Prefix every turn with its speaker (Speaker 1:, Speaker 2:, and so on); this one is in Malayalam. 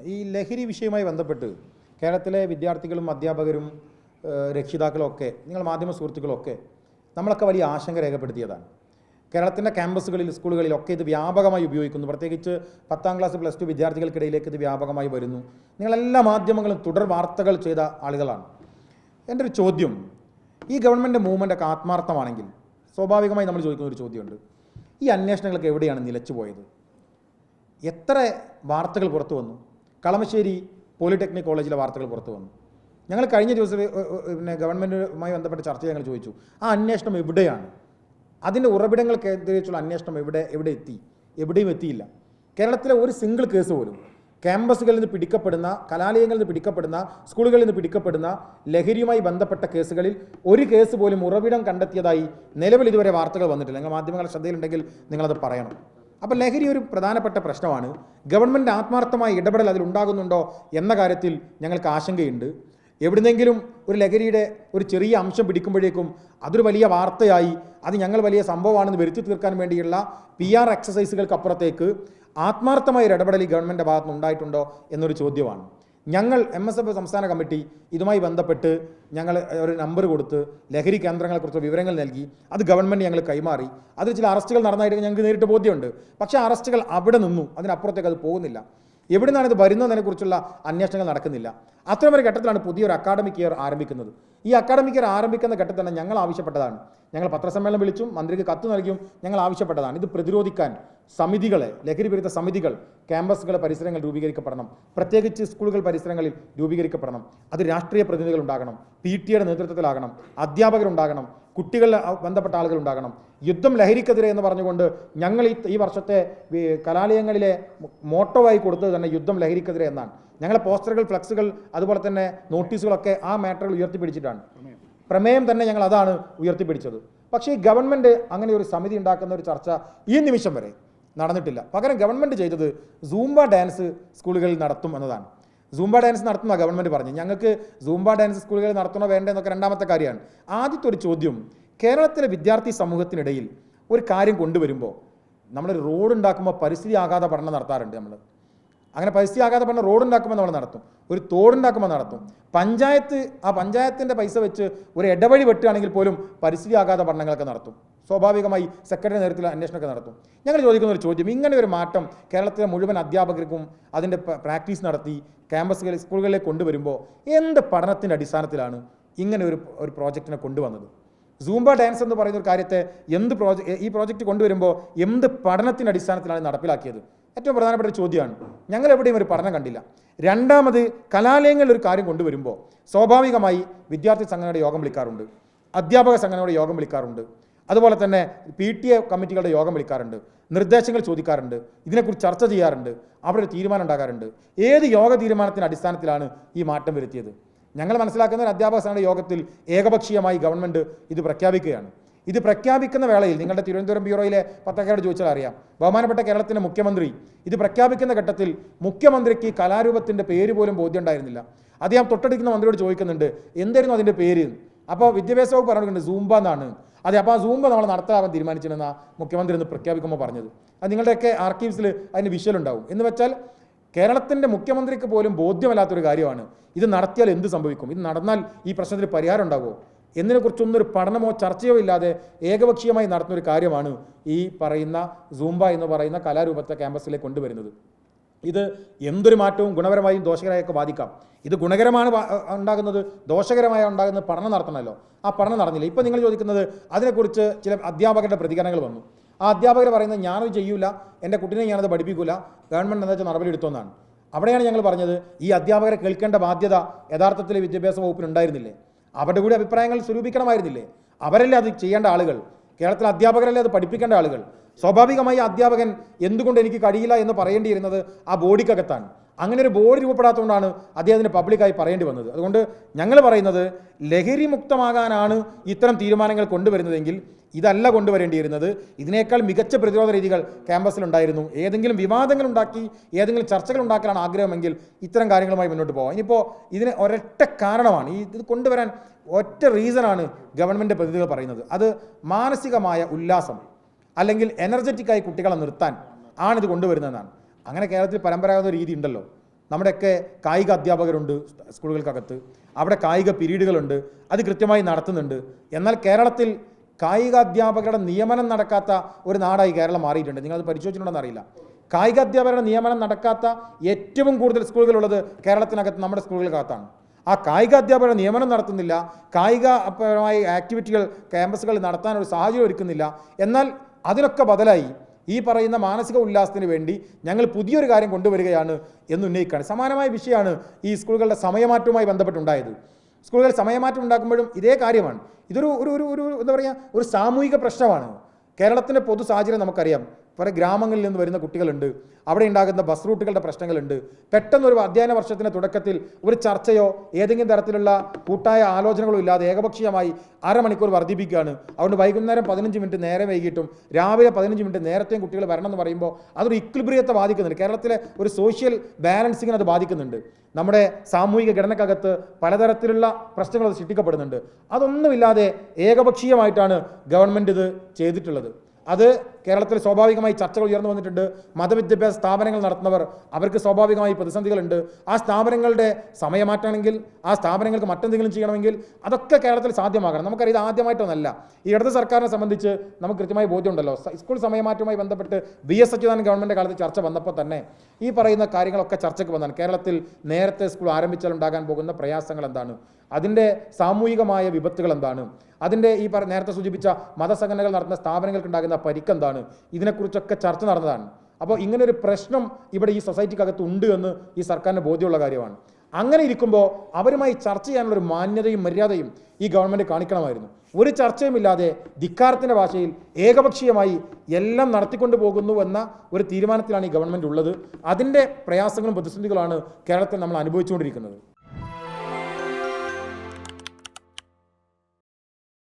Speaker 1: ഈ ലഹരി വിഷയവുമായി ബന്ധപ്പെട്ട് കേരളത്തിലെ വിദ്യാർത്ഥികളും അധ്യാപകരും രക്ഷിതാക്കളൊക്കെ നിങ്ങൾ മാധ്യമ സുഹൃത്തുക്കളൊക്കെ നമ്മളൊക്കെ വലിയ ആശങ്ക രേഖപ്പെടുത്തിയതാണ്. കേരളത്തിന്റെ ക്യാമ്പസുകളിൽ സ്കൂളുകളിലൊക്കെ ഇത് വ്യാപകമായി ഉപയോഗിക്കുന്നു. പ്രത്യേകിച്ച് പത്താം ക്ലാസ് പ്ലസ് ടു വിദ്യാർത്ഥികൾക്കിടയിലേക്ക് ഇത് വ്യാപകമായി വരുന്നു. നിങ്ങളെല്ലാ മാധ്യമങ്ങളും തുടർ വാർത്തകൾ ചെയ്ത ആളുകളാണ്. എന്റെ ഒരു ചോദ്യം ഈ ഗവൺമെന്റ് മൂവ്മെന്റ് ഒക്കെ ആത്മാർത്ഥമാണെങ്കിൽ സ്വാഭാവികമായി നമ്മൾ ചോദിക്കുന്ന ഒരു ചോദ്യമുണ്ട്. ഈ അന്വേഷണങ്ങളൊക്കെ എവിടെയാണ് നിലച്ചു പോയത് എത്ര വാർത്തകൾ പുറത്തു വന്നു? കളമശ്ശേരി പോളിടെക്നിക് കോളേജിലെ വാർത്തകൾ പുറത്തു വന്നു. ഞങ്ങൾ കഴിഞ്ഞ ദിവസം പിന്നെ ഗവൺമെന്റുമായി ബന്ധപ്പെട്ട ചർച്ച ഞങ്ങൾ ചോദിച്ചു ആ അന്വേഷണം എവിടെയാണ്? അതിന്റെ ഉറവിടങ്ങൾ കേന്ദ്രീകരിച്ചുള്ള അന്വേഷണം എവിടെ എവിടെ എത്തി? എവിടെയും എത്തിയില്ല. കേരളത്തിലെ ഒരു സിംഗിൾ കേസ് പോലും. ക്യാമ്പസുകളിൽ നിന്ന് പിടിക്കപ്പെടുന്ന കലാലയങ്ങളിൽ നിന്ന് പിടിക്കപ്പെടുന്ന സ്കൂളുകളിൽ നിന്ന് പിടിക്കപ്പെടുന്ന ലഹരിയുമായി ബന്ധപ്പെട്ട കേസുകളിൽ ഒരു കേസ് പോലും ഉറവിടം കണ്ടെത്തിയതായി നിലവിൽ ഇതുവരെ വാർത്തകൾ വന്നിട്ടില്ല. നിങ്ങൾ മാധ്യമങ്ങളുടെ ശ്രദ്ധയിലുണ്ടെങ്കിൽ നിങ്ങളത് പറയണം. അപ്പോൾ ലഹരി ഒരു പ്രധാനപ്പെട്ട പ്രശ്നമാണ്. ഗവൺമെന്റ് ആത്മാർത്ഥമായ ഇടപെടൽ അതിലുണ്ടാകുന്നുണ്ടോ എന്ന കാര്യത്തിൽ ഞങ്ങൾക്ക് ആശങ്കയുണ്ട്. എവിടുന്നെങ്കിലും ഒരു ലഹരിയുടെ ഒരു ചെറിയ അംശം പിടിക്കുമ്പോഴേക്കും അതൊരു വലിയ വാർത്തയായി അത് ഞങ്ങൾ വലിയ സംഭവമാണെന്ന് വരുത്തി തീർക്കാൻ വേണ്ടിയുള്ള പി ആർ എക്സസൈസുകൾക്കപ്പുറത്തേക്ക് ആത്മാർത്ഥമായ ഒരു ഇടപെടൽ ഈ ഗവൺമെന്റ് ഭാഗത്തുനിന്ന് ഉണ്ടായിട്ടുണ്ടോ എന്നൊരു ചോദ്യമാണ്. ഞങ്ങൾ എം എസ് എഫ് സംസ്ഥാന കമ്മിറ്റി ഇതുമായി ബന്ധപ്പെട്ട് ഞങ്ങൾ ഒരു നമ്പർ കൊടുത്ത് ലഹരി കേന്ദ്രങ്ങളെക്കുറിച്ച് വിവരങ്ങൾ നൽകി. അത് ഗവൺമെന്റ് ഞങ്ങൾ കൈമാറി. അതിൽ ചില അറസ്റ്റുകൾ നടന്നതായിട്ട് ഞങ്ങൾക്ക് നേരിട്ട് ബോധ്യമുണ്ട്. പക്ഷേ അറസ്റ്റുകൾ അവിടെ നിന്നു. അതിനപ്പുറത്തേക്ക് അത് പോകുന്നില്ല. എവിടെ നിന്നാണ് ഇത് വരുന്നതിനെക്കുറിച്ചുള്ള അന്വേഷണങ്ങൾ നടക്കുന്നില്ല. അത്തരമൊരു ഘട്ടത്തിലാണ് പുതിയൊരു അക്കാഡമിക് ഇയർ ആരംഭിക്കുന്നത്. ഈ അക്കാഡമിക് ഇയർ ആരംഭിക്കുന്ന ഘട്ടത്തിൽ തന്നെ ഞങ്ങൾ ആവശ്യപ്പെട്ടതാണ്. ഞങ്ങൾ പത്രസമ്മേളനം വിളിച്ചും മന്ത്രിക്ക് കത്ത് നൽകിയും ഞങ്ങൾ ആവശ്യപ്പെട്ടതാണ്. ഇത് പ്രതിരോധിക്കാൻ സമിതികളെ ലഹരി വിരുദ്ധ സമിതികൾ ക്യാമ്പസുകളെ പരിസരങ്ങൾ രൂപീകരിക്കപ്പെടണം. പ്രത്യേകിച്ച് സ്കൂളുകൾ പരിസരങ്ങളിൽ രൂപീകരിക്കപ്പെടണം. അത് രാഷ്ട്രീയ പ്രതിനിധികൾ ഉണ്ടാകണം പി ടിയുടെ നേതൃത്വത്തിലാകണം. അധ്യാപകരുണ്ടാകണം. കുട്ടികളിൽ ബന്ധപ്പെട്ട ആളുകൾ ഉണ്ടാകണം. യുദ്ധം ലഹരിക്കെതിരെ എന്ന് പറഞ്ഞുകൊണ്ട് ഞങ്ങൾ ഈ ഈ വർഷത്തെ കലാലയങ്ങളിലെ മോട്ടോ ആയി കൊടുത്തത് തന്നെ യുദ്ധം ലഹരിക്കെതിരെ എന്നാണ്. ഞങ്ങളെ പോസ്റ്ററുകൾ ഫ്ലക്സുകൾ അതുപോലെ തന്നെ നോട്ടീസുകളൊക്കെ ആ മാറ്ററുകൾ ഉയർത്തിപ്പിടിച്ചിട്ടാണ്. പ്രമേയം തന്നെ ഞങ്ങൾ അതാണ് ഉയർത്തിപ്പിടിച്ചത്. പക്ഷേ ഈ ഗവൺമെന്റ് അങ്ങനെ ഒരു സമിതി ഉണ്ടാക്കുന്ന ഒരു ചർച്ച ഈ നിമിഷം വരെ നടന്നിട്ടില്ല. പകരം ഗവൺമെന്റ് ചെയ്തത് സൂംബ ഡാൻസ് സ്കൂളുകളിൽ നടത്തും എന്നതാണ്. സൂംബ ഡാൻസ് നടത്തുന്ന ഗവൺമെന്റ് പറഞ്ഞു. ഞങ്ങൾക്ക് സൂംബ ഡാൻസ് സ്കൂളുകൾ നടത്തണോ വേണ്ടേ എന്നൊക്കെ രണ്ടാമത്തെ കാര്യമാണ്. ആദ്യത്തെ ഒരു ചോദ്യം കേരളത്തിലെ വിദ്യാർത്ഥി സമൂഹത്തിനിടയിൽ ഒരു കാര്യം കൊണ്ടുവരുമ്പോൾ നമ്മൾ റോഡ് ഉണ്ടാക്കുമ്പോൾ പരിസ്ഥിതി ആഘാത പഠനം നടത്താറുണ്ട് നമ്മൾ അങ്ങനെ പരിസ്ഥിതി ആഘാത പഠനം റോഡ് ഉണ്ടാക്കുമ്പോൾ നമ്മൾ നടത്തും. ഒരു തോടുണ്ടാക്കുമ്പോൾ നടത്തും. പഞ്ചായത്ത് ആ പഞ്ചായത്തിന്റെ പൈസ വെച്ച് ഒരു ഇടവഴി വെട്ടുകയാണെങ്കിൽ പോലും പരിസ്ഥിതി ആഘാത പഠനങ്ങളൊക്കെ നടത്തും. സ്വാഭാവികമായി സെക്രട്ടറി നേതൃത്വത്തിൽ അന്വേഷണമൊക്കെ നടത്തും. ഞങ്ങൾ ചോദിക്കുന്ന ഒരു ചോദ്യം ഇങ്ങനെ ഒരു മാറ്റം കേരളത്തിലെ മുഴുവൻ അധ്യാപകർക്കും അതിന്റെ പ്രാക്ടീസ് നടത്തി ക്യാമ്പസുകളിൽ സ്കൂളുകളിലേക്ക് കൊണ്ടുവരുമ്പോൾ എന്ത് പഠനത്തിന്റെ അടിസ്ഥാനത്തിലാണ് ഇങ്ങനെ ഒരു ഒരു പ്രോജക്റ്റിനെ കൊണ്ടുവന്നത്? സൂംബ ഡാൻസ് എന്ന് പറയുന്ന ഒരു കാര്യത്തെ എന്ത് പ്രോജക്റ്റ് ഈ പ്രോജക്റ്റ് കൊണ്ടുവരുമ്പോൾ എന്ത് പഠനത്തിന്റെ അടിസ്ഥാനത്തിലാണ് നടപ്പിലാക്കിയത്? ഏറ്റവും പ്രധാനപ്പെട്ട ഒരു ചോദ്യമാണ്. ഞങ്ങൾ എവിടെയും ഒരു പഠനം കണ്ടില്ല. രണ്ടാമത് കലാലയങ്ങളിൽ ഒരു കാര്യം കൊണ്ടുവരുമ്പോൾ സ്വാഭാവികമായി വിദ്യാർത്ഥി സംഘടനയുടെ യോഗം വിളിക്കാറുണ്ട്. അധ്യാപക സംഘടനയുടെ യോഗം വിളിക്കാറുണ്ട്. അതുപോലെ തന്നെ പി ടി എ കമ്മിറ്റികളുടെ യോഗം വിളിക്കാറുണ്ട് നിർദ്ദേശങ്ങൾ ചോദിക്കാറുണ്ട് ഇതിനെക്കുറിച്ച് ചർച്ച ചെയ്യാറുണ്ട് അവിടെ ഒരു തീരുമാനം ഉണ്ടാകാറുണ്ട് ഏത് യോഗ തീരുമാനത്തിന്റെ അടിസ്ഥാനത്തിലാണ് ഈ മാറ്റം വരുത്തിയത്? ഞങ്ങൾ മനസ്സിലാക്കുന്ന അധ്യാപക സംഘടന യോഗത്തിൽ ഏകപക്ഷീയമായി ഗവൺമെന്റ് ഇത് പ്രഖ്യാപിക്കുകയാണ്. ഇത് പ്രഖ്യാപിക്കുന്ന വേളയിൽ നിങ്ങളുടെ തിരുവനന്തപുരം ബ്യൂറോയിലെ പത്രക്കാരോട് ചോദിച്ചാൽ അറിയാം ബഹുമാനപ്പെട്ട കേരളത്തിന്റെ മുഖ്യമന്ത്രി ഇത് പ്രഖ്യാപിക്കുന്ന ഘട്ടത്തിൽ മുഖ്യമന്ത്രിക്ക് കലാരൂപത്തിന്റെ പേര് പോലും ബോധ്യം ഉണ്ടായിരുന്നില്ല. അദ്ദേഹം തൊട്ടടിക്കുന്ന മന്ത്രിയോട് ചോദിക്കുന്നുണ്ട് എന്തായിരുന്നു അതിന്റെ പേര്? അപ്പോൾ വിദ്യാഭ്യാസ വകുപ്പ് പറഞ്ഞിട്ടുണ്ട് സൂംബ എന്നാണ്. അതെ അപ്പോൾ ആ സൂമ്പ് നമ്മൾ നടത്താൻ തീരുമാനിച്ചിരുന്ന മുഖ്യമന്ത്രി എന്ന് പ്രഖ്യാപിക്കുമ്പോൾ പറഞ്ഞത്. അത് നിങ്ങളുടെയൊക്കെ ആർക്കീവ്സിൽ അതിന് വിഷ്വൽ ഉണ്ടാവും. എന്ന് വെച്ചാൽ കേരളത്തിന്റെ മുഖ്യമന്ത്രിക്ക് പോലും ബോധ്യമല്ലാത്തൊരു കാര്യമാണ്. ഇത് നടത്തിയാൽ എന്ത് സംഭവിക്കും? ഇത് നടന്നാൽ ഈ പ്രശ്നത്തിന് പരിഹാരം ഉണ്ടാകുമോ എന്നതിനെക്കുറിച്ചൊന്നും ഒരു പഠനമോ ചർച്ചയോ ഇല്ലാതെ ഏകപക്ഷീയമായി നടത്തുന്ന ഒരു കാര്യമാണ് ഈ പറയുന്ന സൂംബ എന്ന് പറയുന്ന കലാരൂപത്തെ ക്യാമ്പസിലേക്ക് കൊണ്ടുവരുന്നത്. ഇത് എന്തൊരു മാറ്റവും ഗുണപരമായും ദോഷകരമായൊക്കെ ബാധിക്കാം. ഇത് ഗുണകരമാണ് ഉണ്ടാകുന്നത് ദോഷകരമായ ഉണ്ടാകുന്നത് പഠനം നടത്തണമല്ലോ. ആ പഠനം നടന്നില്ല. ഇപ്പം നിങ്ങൾ ചോദിക്കുന്നത് അതിനെക്കുറിച്ച് ചില അധ്യാപകരുടെ പ്രതികരണങ്ങൾ വന്നു. ആ അധ്യാപകർ പറയുന്നത് ഞാനത് ചെയ്യൂല എന്റെ കുട്ടീനെ ഞാനത് പഠിപ്പിക്കൂല ഗവൺമെന്റ് എന്താ വെച്ചാൽ നടപടി എടുത്തോന്നാണ്. അവിടെയാണ് ഞങ്ങൾ പറഞ്ഞത് ഈ അധ്യാപകരെ കേൾക്കേണ്ട ബാധ്യത യഥാർത്ഥത്തിൽ വിദ്യാഭ്യാസ വകുപ്പിന് ഉണ്ടായിരുന്നില്ലേ? അവരുടെ കൂടി അഭിപ്രായങ്ങൾ സ്വരൂപിക്കണമായിരുന്നില്ലേ? അവരല്ലേ അത് ചെയ്യേണ്ട ആളുകൾ? കേരളത്തിലെ അധ്യാപകരല്ലേ അത് പഠിപ്പിക്കേണ്ട ആളുകൾ? സ്വാഭാവികമായി അധ്യാപകൻ എന്തുകൊണ്ട് എനിക്ക് കഴിയില്ല എന്ന് പറയേണ്ടിയിരുന്നത് ആ ബോഡിക്കകത്താണ്. അങ്ങനെ ഒരു ബോഡി രൂപപ്പെടാത്തതുകൊണ്ടാണ് അദ്ദേഹത്തിന് പബ്ലിക്കായി പറയേണ്ടി വന്നത്. അതുകൊണ്ട് ഞങ്ങൾ പറയുന്നത് ലഹരി മുക്തമാകാനാണ് ഇത്തരം തീരുമാനങ്ങൾ കൊണ്ടുവരുന്നതെങ്കിൽ ഇതല്ല കൊണ്ടുവരേണ്ടിയിരുന്നത്. ഇതിനേക്കാൾ മികച്ച പ്രതിരോധ രീതികൾ ക്യാമ്പസിലുണ്ടായിരുന്നു ഏതെങ്കിലും വിവാദങ്ങൾ ഉണ്ടാക്കി ഏതെങ്കിലും ചർച്ചകൾ ഉണ്ടാക്കാനാണ് ആഗ്രഹമെങ്കിൽ ഇത്തരം കാര്യങ്ങളുമായി മുന്നോട്ട് പോകാം. ഇനിയിപ്പോൾ ഇതിന് ഒരൊറ്റ കാരണമാണ്. ഈ ഇത് കൊണ്ടുവരാൻ ഒറ്റ റീസണാണ് ഗവൺമെന്റ് പ്രതിനിധികൾ പറയുന്നത്. അത് മാനസികമായ ഉല്ലാസം. അല്ലെങ്കിൽ എനർജറ്റിക്കായി കുട്ടികളെ നിർത്താൻ ആണിത് കൊണ്ടുവരുന്നതെന്നാണ് അങ്ങനെ കേരളത്തിൽ പരമ്പരാഗത രീതി ഉണ്ടല്ലോ. നമ്മുടെയൊക്കെ കായിക അധ്യാപകരുണ്ട് സ്കൂളുകൾക്കകത്ത്. അവിടെ കായിക പീരീഡുകളുണ്ട്. അത് കൃത്യമായി നടത്തുന്നുണ്ട്. എന്നാൽ കേരളത്തിൽ കായിക അധ്യാപകരുടെ നിയമനം നടക്കാത്ത ഒരു നാടായി കേരളം മാറിയിട്ടുണ്ട്. നിങ്ങളത് പരിശോധിച്ചിട്ടുണ്ടെന്ന് അറിയില്ല കായിക അധ്യാപകരുടെ നിയമനം നടക്കാത്ത ഏറ്റവും കൂടുതൽ സ്കൂളുകളുള്ളത് കേരളത്തിനകത്ത് നമ്മുടെ സ്കൂളുകൾക്കകത്താണ്. ആ കായിക അധ്യാപകരുടെ നിയമനം നടത്തുന്നില്ല. കായികപരമായ ആക്ടിവിറ്റികൾ ക്യാമ്പസുകളിൽ നടത്താൻ ഒരു സാഹചര്യം ഒരുക്കുന്നില്ല. എന്നാൽ അതിനൊക്കെ ബദലായി ഈ പറയുന്ന മാനസിക ഉല്ലാസത്തിന് വേണ്ടി ഞങ്ങൾ പുതിയൊരു കാര്യം കൊണ്ടുവരികയാണ് എന്ന് ഉന്നയിക്കുകയാണ്. സമാനമായ വിഷയമാണ് ഈ സ്കൂളുകളുടെ സമയമാറ്റവുമായി ബന്ധപ്പെട്ടുണ്ടായത്. സ്കൂളുകൾ സമയമാറ്റം ഉണ്ടാക്കുമ്പോഴും ഇതേ കാര്യമാണ്. ഇതൊരു ഒരു ഒരു എന്താ പറയുക ഒരു സാമൂഹിക പ്രശ്നമാണ്. കേരളത്തിന്റെ പൊതു സാഹചര്യം നമുക്കറിയാം. കുറേ ഗ്രാമങ്ങളിൽ നിന്ന് വരുന്ന കുട്ടികളുണ്ട്. അവിടെ ഉണ്ടാകുന്ന ബസ് റൂട്ടുകളുടെ പ്രശ്നങ്ങളുണ്ട്. പെട്ടെന്ന് ഒരു അധ്യയന വർഷത്തിന്റെ തുടക്കത്തിൽ ഒരു ചർച്ചയോ ഏതെങ്കിലും തരത്തിലുള്ള കൂട്ടായ ആലോചനകളോ ഇല്ലാതെ ഏകപക്ഷീയമായി അരമണിക്കൂർ വർദ്ധിപ്പിക്കുകയാണ്. അതുകൊണ്ട് വൈകുന്നേരം പതിനഞ്ച് മിനിറ്റ് നേരെ വൈകിട്ടും രാവിലെ പതിനഞ്ച് മിനിറ്റ് നേരത്തെയും കുട്ടികൾ വരണം എന്ന് പറയുമ്പോൾ അതൊരു ഇക്ലിബ്രിയത്തെ ബാധിക്കുന്നുണ്ട്. കേരളത്തിലെ ഒരു സോഷ്യൽ ബാലൻസിങ്ങിനെ അത് ബാധിക്കുന്നുണ്ട്. നമ്മുടെ സാമൂഹിക ഘടനക്കകത്ത് പലതരത്തിലുള്ള പ്രശ്നങ്ങൾ സൃഷ്ടിക്കപ്പെടുന്നുണ്ട്. അതൊന്നുമില്ലാതെ ഏകപക്ഷീയമായിട്ടാണ് ഗവൺമെന്റ് ഇത് ചെയ്തിട്ടുള്ളത്. അത് കേരളത്തിൽ സ്വാഭാവികമായി ചർച്ചകൾ ഉയർന്നു വന്നിട്ടുണ്ട്. മതവിദ്യാഭ്യാസ സ്ഥാപനങ്ങൾ നടത്തുന്നവർ അവർക്ക് സ്വാഭാവികമായി പ്രതിസന്ധികളുണ്ട്. ആ സ്ഥാപനങ്ങളുടെ സമയമാറ്റണമെങ്കിൽ ആ സ്ഥാപനങ്ങൾക്ക് മറ്റെന്തെങ്കിലും ചെയ്യണമെങ്കിൽ അതൊക്കെ കേരളത്തിൽ സാധ്യമാകണം. നമുക്കറിയാം ഇത് ആദ്യമായിട്ടൊന്നല്ല. ഈ ഇടത് സർക്കാരിനെ സംബന്ധിച്ച് നമുക്ക് കൃത്യമായി ബോധ്യമുണ്ടല്ലോ. സ്കൂൾ സമയമാറ്റവുമായി ബന്ധപ്പെട്ട് വി എസ് അച്യുതാനന്ദ ഗവൺമെന്റ് കാലത്ത് ചർച്ച വന്നപ്പോൾ തന്നെ ഈ പറയുന്ന കാര്യങ്ങളൊക്കെ ചർച്ചയ്ക്ക് വന്നതാണ്. കേരളത്തിൽ നേരത്തെ സ്കൂൾ ആരംഭിച്ചാൽ ഉണ്ടാകാൻ പോകുന്ന പ്രയാസങ്ങൾ എന്താണ്? അതിന്റെ സാമൂഹികമായ വിപത്തുകൾ എന്താണ്? അതിന്റെ ഈ പറ നേരത്തെ സൂചിപ്പിച്ച മതസംഘടനകൾ നടത്തുന്ന സ്ഥാപനങ്ങൾക്ക് ഉണ്ടാകുന്ന പരിക്കെന്താണ് ഇതിനെക്കുറിച്ചൊക്കെ ചർച്ച നടന്നതാണ്. അപ്പോൾ ഇങ്ങനൊരു പ്രശ്നം ഇവിടെ ഈ സൊസൈറ്റിക്കകത്ത് ഉണ്ട് എന്ന് ഈ സർക്കാരിന് ബോധ്യമുള്ള കാര്യമാണ്. അങ്ങനെ ഇരിക്കുമ്പോൾ അവരുമായി ചർച്ച ചെയ്യാനുള്ള ഒരു മാന്യതയും മര്യാദയും ഈ ഗവൺമെന്റ് കാണിക്കണമായിരുന്നു. ഒരു ചർച്ചയുമില്ലാതെ ധിക്കാരത്തിന്റെ ഭാഷയിൽ ഏകപക്ഷീയമായി എല്ലാം നടത്തിക്കൊണ്ട് പോകുന്നു എന്ന ഒരു തീരുമാനത്തിലാണ് ഈ ഗവൺമെന്റ് ഉള്ളത്. അതിന്റെ പ്രയാസങ്ങളും പ്രതിസന്ധികളാണ് കേരളത്തിൽ നമ്മൾ അനുഭവിച്ചുകൊണ്ടിരിക്കുന്നത്.